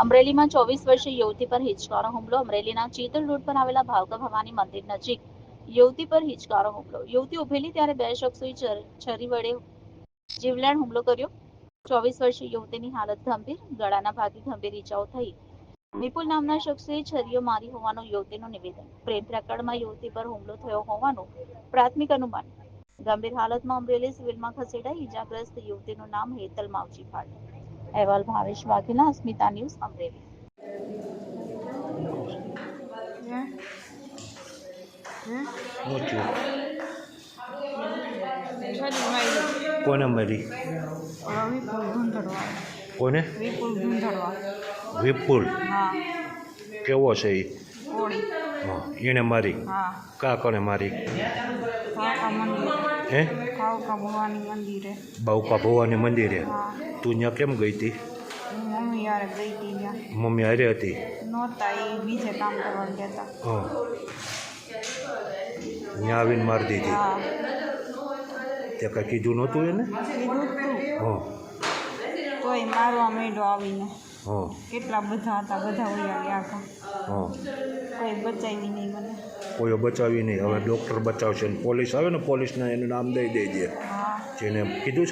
અમરેલીમાં ચોવીસ વર્ષીય યુવતી પર હિચકારો હુમલો. અમરેલીના ચીતલ રોડ પર આવેલા ભાવકા ભવાની મંદિર નજીક યુવતી પર હિચકારો હુમલો. યુવતી ઉભેલી ત્યારે બે શખ્સોએ છરી વડે જીવલેણ હુમલો કર્યો. ચોવીસ વર્ષીય યુવતીની હાલત ગંભીર, ગળાના ભાગે ગંભીર ઈજાઓ થઈ. વિપુલ નામના શખ્સે છરીઓ મારી હોવાનું યુવતીનું નિવેદન. પ્રેમ પ્રકરણમાં યુવતી પર હુમલો થયો હોવાનું પ્રાથમિક અનુમાન. ગંભીર હાલતમાં અમરેલી સિવિલમાં ખસેડાઈ ઈજાગ્રસ્ત યુવતીનું નામ હેતલ માવજી ફાટ અહેવાલ ભાવેશ વાઘેલા અસ્મિતા ન્યૂઝ અમરેલી. કોને ધૂંધળવા કોને? વિપુલ. કેવો છે એ એણે મારી. કાકોને કા કોને મારી હે? ભાવકા ભવાની મંદિરે બાવકા ભવાની મંદિરે હા? તું ત્યાં કેમ ગઈ હતી? હું મમ્મી યારે ગઈ હતી ત્યાં મમ્મી હારે હતી? નહોતા એ બીજે કામ કરવા ગયા હતા. હા. ત્યાં આવીને મારી દીધી. હા. તે કાંઈ કીધું નહોતું એને? કીધું તું. હા. તોય મારવા માંડ્યો આવીને. હા. કેટલા બધા હતા બધા વયા ગયા હતા. હા. કોઈ બચાવી નહીં મને. કોઈ બચાવી નહીં. હવે ડૉક્ટર બચાવશે ને પોલીસ આવે ને પોલીસને એનું નામ દઈ દેજે. જેને કીધું છે